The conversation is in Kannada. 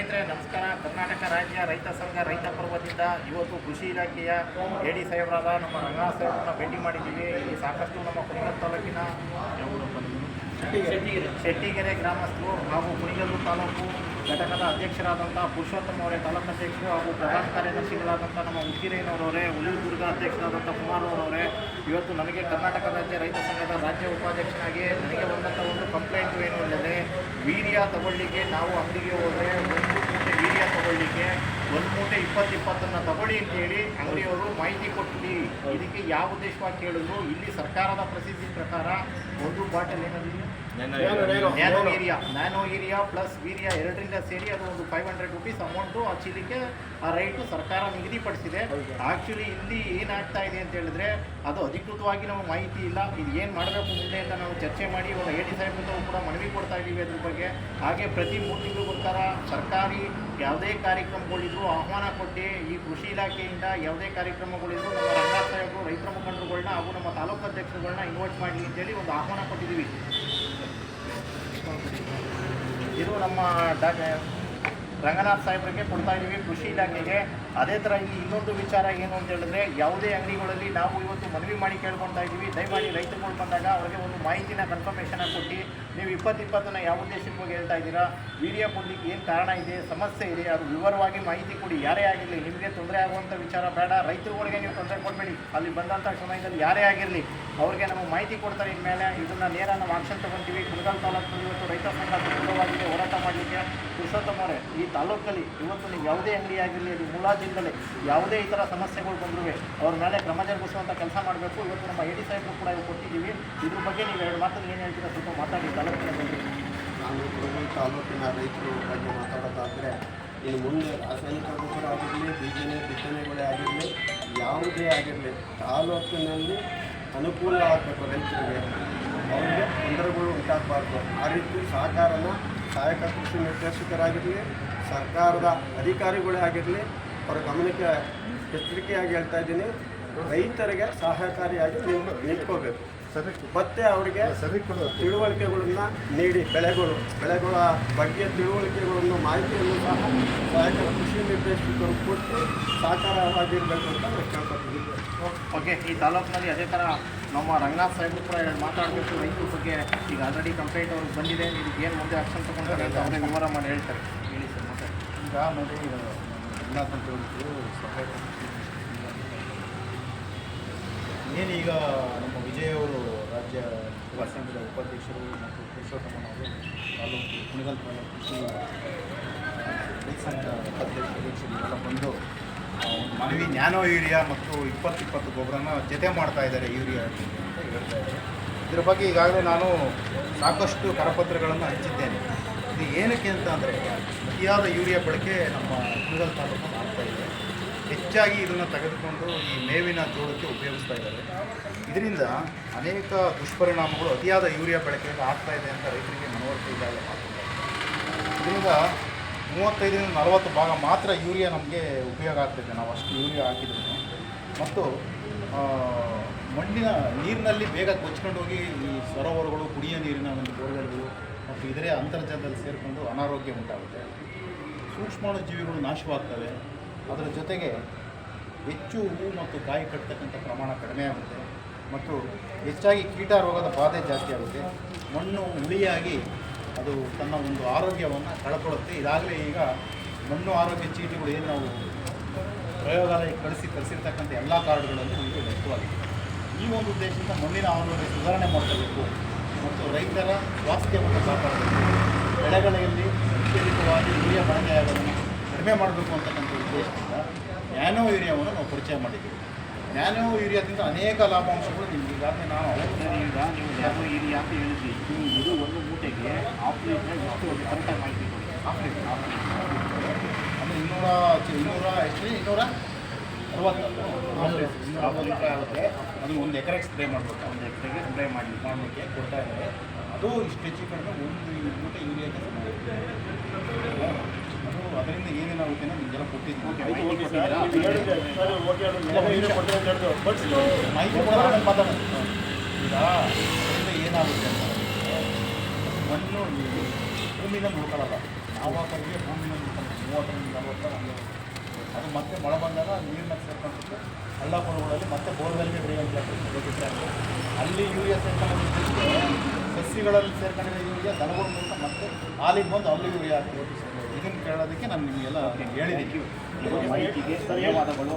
ಸ್ನೇಹಿತರೆ, ನಮಸ್ಕಾರ ಕರ್ನಾಟಕ ರಾಜ್ಯ ರೈತ ಸಂಘ ರೈತ ಪರ್ವದಿಂದ ಇವತ್ತು ಕೃಷಿ ಇಲಾಖೆಯ ಎ ಡಿ ಸಾಹೇಬರಾದ ನಮ್ಮ ರಂಗನಾಥ್ ಸಾಹೇಬ್ರನ್ನ ಭೇಟಿ ಮಾಡಿದ್ದೀವಿ ಇಲ್ಲಿ ಸಾಕಷ್ಟು ನಮ್ಮ ಕುಣಿಗಲ್ ತಾಲೂಕಿನ? ಶೆಟ್ಟಿಗೆರೆ ಗ್ರಾಮಸ್ಥರು ಹಾಗೂ ಕುಣಿಗಲ್ಲು ತಾಲೂಕು ಘಟಕದ ಅಧ್ಯಕ್ಷರಾದಂಥ ಪುರುಷೋತ್ತಮ ಅವರೇ, ತಾಲೂಕು ಅಧ್ಯಕ್ಷರು ಹಾಗೂ ಪ್ರಧಾನ ಕಾರ್ಯದರ್ಶಿಗಳಾದಂಥ ನಮ್ಮ ಉಜಿರೇನವರವರೇ ಹುಲಿದುರ್ಗ ಅಧ್ಯಕ್ಷರಾದಂಥ ಕುಮಾರ್ ಅವರವರೇ ಇವತ್ತು ನನಗೆ ಕರ್ನಾಟಕ ರಾಜ್ಯ ರೈತ ಸಂಘದ ರಾಜ್ಯ ಉಪಾಧ್ಯಕ್ಷನಾಗಿ ನನಗೆ ಬಂದಂಥ ಒಂದು ಕಂಪ್ಲೇಂಟ್ ಏನು ಅಂದರೆ, ವೀರ್ಯ ತಗೊಳ್ಳಿಕ್ಕೆ ನಾವು ಅಂಗಡಿಗೆ ಹೋದರೆ ಒಂದು ಮೂಟೆ ವೀರ್ಯ ತಗೊಳ್ಳಿಕ್ಕೆ ಒಂದು ಮೂಟೆ ಇಪ್ಪತ್ತು ಇಪ್ಪತ್ತನ್ನು ತಗೊಳ್ಳಿ ಅಂತೇಳಿ ಅಂಗಡಿಯವರು ಮಾಹಿತಿ ಕೊಟ್ಟಿ ಇದಕ್ಕೆ ಯಾವ ಉದ್ದೇಶವಾಗಿ ಕೇಳಿದ್ರು ಇಲ್ಲಿ ಸರ್ಕಾರದ ಪ್ರಸಿದ್ಧಿ ಪ್ರಕಾರ ಒಂದು ಬಾಟಲ್ ಏನದು nano urea nano urea plus ವೀರಿಯಾ ಎರಡರಿಂದ ಸೇರಿ ಅದು ಒಂದು ಫೈವ್ ಹಂಡ್ರೆಡ್ ರುಪೀಸ್ ಅಮೌಂಟು ಆ ಚೀಲಿಗೆ ಆ ರೈಟು ಸರ್ಕಾರ ನಿಗದಿಪಡಿಸಿದೆ. ಆ್ಯಕ್ಚುಲಿ ಇಲ್ಲಿ ಏನಾಗ್ತಾ ಇದೆ ಅಂತ ಹೇಳಿದ್ರೆ ಅದು ಅಧಿಕೃತವಾಗಿ ನಮಗೆ ಮಾಹಿತಿ ಇಲ್ಲ. ಇದು ಏನು ಮಾಡಬೇಕು ಮುಂದೆ ಅಂತ ನಾವು ಚರ್ಚೆ ಮಾಡಿ ಇವಾಗ ಎ ಡಿ ಕೂಡ ಮನವಿ ಕೊಡ್ತಾ ಇದ್ದೀವಿ ಅದ್ರ ಬಗ್ಗೆ. ಹಾಗೆ ಪ್ರತಿ ಮೂರು ಸರ್ಕಾರಿ ಯಾವುದೇ ಕಾರ್ಯಕ್ರಮಗಳಿದ್ರು ಆಹ್ವಾನ ಕೊಟ್ಟು ಈ ಕೃಷಿ ಇಲಾಖೆಯಿಂದ ಯಾವುದೇ ಕಾರ್ಯಕ್ರಮಗಳಿದ್ರು ನಮ್ಮ ರಂಗನಾಥ್ ಸಾಹೇಬರು ರೈತರ ಮುಖಂಡರುಗಳನ್ನ ಹಾಗೂ ನಮ್ಮ ತಾಲೂಕು ಅಧ್ಯಕ್ಷರುಗಳನ್ನ ಇನ್ವೈಟ್ ಮಾಡಲಿ ಅಂತೇಳಿ ಒಂದು ಆಹ್ವಾನ ಕೊಟ್ಟಿದ್ದೀವಿ. ಇದು ನಮ್ಮ ಡಾ ರಂಗನಾಥ್ ಸಾಹೇಬ್ರಿಗೆ ಕೊಡ್ತಾ ಇದ್ದೀವಿ. ಕೃಷಿ ಇಲಾಖೆಗೆ ಅದೇ ಥರ ಇಲ್ಲಿ ಇನ್ನೊಂದು ವಿಚಾರ ಏನು ಅಂತ ಹೇಳಿದ್ರೆ, ಯಾವುದೇ ಅಂಗಡಿಗಳಲ್ಲಿ ನಾವು ಇವತ್ತು ಮನವಿ ಮಾಡಿ ಕೇಳ್ಕೊತಾ ಇದ್ದೀವಿ. ದಯಮಾಡಿ ರೈತರುಗಳು ಬಂದಾಗ ಅವರಿಗೆ ಒಂದು ಮಾಹಿತಿನ ಕನ್ಫರ್ಮೇಷನ್ ಕೊಟ್ಟು ನೀವು ಇಪ್ಪತ್ತು ಇಪ್ಪತ್ತನ್ನು ಯಾವ ಉದ್ದೇಶಕ್ಕೆ ಹೋಗಿ ಹೇಳ್ತಾ ಇದ್ದೀರಾ ವೀರ್ಯ ಕೊಡ್ಲಿಕ್ಕೆ ಏನು ಕಾರಣ ಇದೆ, ಸಮಸ್ಯೆ ಇದೆ, ಅದು ವಿವರವಾಗಿ ಮಾಹಿತಿ ಕೊಡಿ. ಯಾರೇ ಆಗಿರಲಿ, ನಿಮಗೆ ತೊಂದರೆ ಆಗುವಂಥ ವಿಚಾರ ಬೇಡ. ರೈತರುಗಳಿಗೆ ನೀವು ತೊಂದರೆ ಕೊಡಬೇಡಿ. ಅಲ್ಲಿ ಬಂದಂಥ ಸಮಯದಲ್ಲಿ ಯಾರೇ ಆಗಿರಲಿ, ಅವ್ರಿಗೆ ನಮಗೆ ಮಾಹಿತಿ ಕೊಡ್ತಾರೆ ಇನ್ಮೇಲೆ. ಇದನ್ನು ನೇರ ನಾವು ಆಕ್ಷನ್ ತಗೊಂತೀವಿ. ಕುಣಗಲ್ ತಾಲೂಕು ಇವತ್ತು ರೈತ ಸಂಘ ಸುಲಭವಾಗಿದೆ ಹೋರಾಟ ಮಾಡಲಿಕ್ಕೆ. ಪುರುಷೋತ್ತಮ ಅವರೇ, ಈ ತಾಲೂಕಲ್ಲಿ ಇವತ್ತು ನೀವು ಯಾವುದೇ ಅಂಗಡಿ ಆಗಿರಲಿ, ಅದು ಯಾವುದೇ ಈ ಥರ ಸಮಸ್ಯೆಗಳು ಬಂದರೂ ಅವ್ರ ಮೇಲೆ ಕ್ರಮ ಜರುಗಿಸುವಂಥ ಕೆಲಸ ಮಾಡಬೇಕು. ಇವತ್ತು ನಮ್ಮ ಎ ಡಿ ಸಾಹೇಬರು ಕೂಡ ಇವು ಕೊಟ್ಟಿದ್ದೀವಿ. ಇದ್ರ ಬಗ್ಗೆ ನೀವು ಎರಡು ಮಾತಲ್ಲಿ ಏನು ಹೇಳ್ತೀರಾ? ಸ್ವಲ್ಪ ಮಾತಾಡಿ, ತಾಲೂಕಿನ ಬಗ್ಗೆ. ನಾನು ಕೊಡಗು ತಾಲೂಕಿನ ರೈತರ ಬಗ್ಗೆ ಮಾತಾಡೋದಾದರೆ, ಇನ್ನು ಮುಂದೆ ರಾಸಾಯನಿಕ ಗೊಬ್ಬರ ಆಗಿರಲಿ, ಬೀಜನೆ, ಬಿತ್ತನೆಗಳೇ ಆಗಿರಲಿ, ಯಾವುದೇ ಆಗಿರಲಿ, ತಾಲೂಕಿನಲ್ಲಿ ಅನುಕೂಲ ಆಗಬೇಕು ರೈತರಿಗೆ. ಅವರಿಗೆ ತೊಂದರೆಗಳು ಉಂಟಾಗಬಾರ್ದು. ಆ ರೀತಿ ಸಹಕಾರನ ಸಹಾಯಕ ಕೃಷಿ ನಿರ್ದೇಶಕರಾಗಿರಲಿ, ಸರ್ಕಾರದ ಅಧಿಕಾರಿಗಳೇ ಆಗಿರಲಿ ಅವರ ಗಮನಕ್ಕೆ ಎಚ್ಚರಿಕೆಯಾಗಿ ಹೇಳ್ತಾ ಇದ್ದೀನಿ. ರೈತರಿಗೆ ಸಹಕಾರಿಯಾಗಿ ನೀವು ನಿಂತ್ಕೋಬೇಕು. ಮತ್ತೆ ಅವರಿಗೆ ತಿಳುವಳಿಕೆಗಳನ್ನು ನೀಡಿ ಬೆಳೆಗಳು ಬೆಳೆಗಳ ಬಗ್ಗೆ ತಿಳುವಳಿಕೆಗಳನ್ನು ಮಾಹಿತಿಯನ್ನು ಸಹ ಸಹಾಯಕ ಕೃಷಿ ನಿರ್ದೇಶಕರು ಕೊಟ್ಟು ಸಹಕಾರವಾಗಿರಬೇಕು ಅಂತ ನಾನು ಕೇಳ್ಕೊತೀನಿ ಓಕೆ ಈ ತಾಲೂಕಿನಲ್ಲಿ ಅದೇ ಥರ ನಮ್ಮ ರಂಗನಾಥ್ ಸಾಹೇಬರು ಕೂಡ ಮಾತಾಡಬೇಕು ರೈತರ ಬಗ್ಗೆ ಈಗ ಆಲ್ರೆಡಿ ಕಂಪ್ಲೇಂಟ್ ಅವ್ರಿಗೆ ಬಂದಿದೆ ಇದಕ್ಕೆ ಏನು ಮುಂದೆ ಆಕ್ಷನ್ ತಗೊಂಡ್ರೆ ಅಂತ ಅವರೇ ವಿವರ ಮಾಡಿ ಹೇಳ್ತಾರೆ. ಹೇಳಿ ಸರ್ ಮತ್ತೆ. ಈಗ ನೋಡಿ ರಂಗನಾಥ್ ಅಂತ ಹೇಳಿದ್ರು ಸಹಾಯಕ ಏನೀಗ ನಮ್ಮ ವಿಜಯ್ ಅವರು ರಾಜ್ಯ ಯುವ ಉಪಾಧ್ಯಕ್ಷರು ಮತ್ತು ಪುರುಷೋತ್ತಮನವರು ತಾಲೂಕು ಕುಣಿಗಲ್ ಕೃಷಿ ಸಂಘದ ಉಪಾಧ್ಯಕ್ಷರು ಬಂದು ಒಂದು ಮನವಿ ನ್ಯಾನೋ ಯೂರಿಯಾ ಮತ್ತು ಇಪ್ಪತ್ತು ಇಪ್ಪತ್ತು ಗೊಬ್ಬರನ ಜೊತೆ ಮಾಡ್ತಾ ಇದ್ದಾರೆ ಯೂರಿಯಾ ಅಂತ ಹೇಳ್ತಾ ಇದ್ದಾರೆ. ಇದ್ರ ಬಗ್ಗೆ ಈಗಾಗಲೇ ನಾನು ಸಾಕಷ್ಟು ಕರಪತ್ರಗಳನ್ನು ಹಂಚಿದ್ದೇನೆ. ಇದು ಏನಕ್ಕೆ ಅಂತ ಅಂದರೆ ಅತಿಯಾದ ಯೂರಿಯಾ ಬಳಕೆ ನಮ್ಮ ಕುಣಿಗಲ್ ತಾಲೂಕು ಆಗ್ತಾ ಇದೆ. ಹೆಚ್ಚಾಗಿ ಇದನ್ನು ತೆಗೆದುಕೊಂಡು ಈ ಮೇವಿನ ಜೋಳಕ್ಕೆ ಉಪಯೋಗಿಸ್ತಾ ಇದ್ದಾರೆ. ಇದರಿಂದ ಅನೇಕ ದುಷ್ಪರಿಣಾಮಗಳು ಅತಿಯಾದ ಯೂರಿಯಾ ಬಳಕೆಯಲ್ಲಿ ಆಗ್ತಾ ಇದೆ ಅಂತ ರೈತರಿಗೆ ಮನವರಿಕೆ ಇದ್ದಾಗ ಇದರಿಂದ ಮೂವತ್ತೈದರಿಂದ ನಲವತ್ತು ಭಾಗ ಮಾತ್ರ ಯೂರಿಯಾ ನಮಗೆ ಉಪಯೋಗ ಆಗ್ತಿದೆ ನಾವು ಅಷ್ಟು ಯೂರಿಯಾ ಹಾಕಿದ್ರು ಮತ್ತು ಮಣ್ಣಿನ ನೀರಿನಲ್ಲಿ ಬೇಗ ಕೊಚ್ಕೊಂಡು ಹೋಗಿ ಈ ಸರೋವರಗಳು, ಕುಡಿಯೋ ನೀರಿನ ಇದರೇ ಅಂತರ್ಜಲದಲ್ಲಿ ಸೇರಿಕೊಂಡು ಅನಾರೋಗ್ಯ ಉಂಟಾಗುತ್ತೆ. ಸೂಕ್ಷ್ಮಾಣು ಜೀವಿಗಳು ನಾಶವಾಗ್ತವೆ. ಅದರ ಜೊತೆಗೆ ಹೆಚ್ಚು ಹೂ ಮತ್ತು ಕಾಯಿ ಕಟ್ಟತಕ್ಕಂಥ ಪ್ರಮಾಣ ಕಡಿಮೆ ಆಗುತ್ತೆ. ಮತ್ತು ಹೆಚ್ಚಾಗಿ ಕೀಟ ರೋಗದ ಬಾಧೆ ಜಾಸ್ತಿ ಆಗುತ್ತೆ. ಮಣ್ಣು ಹುಳಿಯಾಗಿ ಅದು ತನ್ನ ಒಂದು ಆರೋಗ್ಯವನ್ನು ಕಳ್ಕೊಳ್ಳುತ್ತೆ. ಇದಾಗಲೇ ಈಗ ಮಣ್ಣು ಆರೋಗ್ಯ ಚೀಟಿಗಳು ಏನು ನಾವು ಪ್ರಯೋಗಾಲಯಕ್ಕೆ ಕಳಿಸಿ ಕಳಿಸಿರ್ತಕ್ಕಂಥ ಎಲ್ಲ ಕಾರ್ಡ್ಗಳಲ್ಲೂ ನಮಗೆ ವ್ಯಕ್ತವಾಗಿದೆ. ಈ ಒಂದು ಉದ್ದೇಶದಿಂದ ಮಣ್ಣಿನ ಆರೋಗ್ಯ ಸುಧಾರಣೆ ಮಾಡಬೇಕು ಮತ್ತು ರೈತರ ಸ್ವಾಸ್ಥ್ಯವನ್ನು ಕಾಪಾಡಬೇಕು. ಬೆಳೆಗಳಲ್ಲಿ ಅತ್ಯಧಿಕವಾಗಿ ಯೂರಿಯಾ ಬಳಕೆಯಾಗೋದನ್ನು ಕಡಿಮೆ ಮಾಡಬೇಕು ಅಂತಕ್ಕಂಥ ಉದ್ದೇಶದಿಂದ ನ್ಯಾನೋ ಯೂರಿಯಾವನ್ನು ನಾವು ಪರಿಚಯ ಮಾಡಿದ್ದೀವಿ. ನ್ಯಾನೋ ಯೂರಿಯಾದಿಂದ ಅನೇಕ ಲಾಭಾಂಶಗಳು ನಿಮಗೆ ಈಗಾಗಲೇ ನಾನು ಈಗ ನೀವು ನ್ಯಾನೋ ಯೂರಿಯಾ ಅಂತ ಹೇಳಿದ್ರಿ ಇದು ಒಂದು ಮೂಟೆಗೆ ಆಫ್ ಲೀಟ್ರ್ ಮಾಹಿತಿ ಆಫ್ ಅಂದರೆ ಇನ್ನೂರ ಇನ್ನೂರ ಎಷ್ಟು ಇನ್ನೂರ? ಅರವತ್ತು ಅರವತ್ತು ಲೀಟ್ರ್ ಆಗುತ್ತೆ ಅದು ಒಂದು ಎಕರೆಗೆ ಸ್ಪ್ರೇ ಮಾಡಬೇಕು. ಒಂದು ಎಕರೆಗೆ ಸ್ಪ್ರೇ ಮಾಡಿ ಮಾಡಲಿಕ್ಕೆ ಕೊಡ್ತಾ ಇದ್ದಾರೆ. ಅದು ಇಷ್ಟು ಹೆಚ್ಚು ಕಡಿಮೆ ಒಂದು ಮೂಟ ಯೂರಿಯಾ. ಅದು ಅದರಿಂದ ಏನೇನಾಗುತ್ತೆ ನಿಮಗೆಲ್ಲ ಕೊಟ್ಟಿದ್ದೀನಿ. ಮಾಹಿತಿ ಈಗ ಅದರಿಂದ ಏನಾಗುತ್ತೆ ಅಂತ ಮಣ್ಣು ಭೂಮಿನ ನೋಡ್ಕೊಳ್ಳಲ್ಲ ನಾವು ಹಾಕೋರಿಗೆ ಭೂಮಿನ ನೋಡ್ಕೊಳ್ಳಲ್ಲ ಮೂವತ್ತರಿಂದ ನಲವತ್ತ ಹಂಗೆ ಅದು ಮತ್ತೆ ಮಳೆ ಬಂದಾಗ ನೀರನ್ನ ಸೇರ್ಕೊಂಡ್ಬಿಟ್ಟು ಹಳ್ಳ ಕೊಳಗಳಲ್ಲಿ ಮತ್ತೆ ಬೋರ್ವೆಲ್ಗೆ ಡ್ರೈನ್ ಬೇಕಿದ್ರೆ ಅಲ್ಲಿ ಯೂರಿಯಾ ಸೇರ್ಕೊಂಡಿದ್ದಕ್ಕೆ ಸಸ್ಯಗಳಲ್ಲಿ ಸೇರ್ಕೊಂಡಿರೋ ಯೂರಿಯಾ ದನಗಳ ಮೂಲಕ ಮತ್ತೆ ಹಾಲಿಗೆ ಬಂದು ಅಲ್ಲಿ ಯೂರಿಯಾ ಹಾಕಿ ಇದನ್ನು ಕೇಳೋದಕ್ಕೆ ನಾನು ನಿಮಗೆಲ್ಲ ಹೇಳಿದ್ದೀನಿ. ಮಾಹಿತಿಗೆ ಧನ್ಯವಾದಗಳು.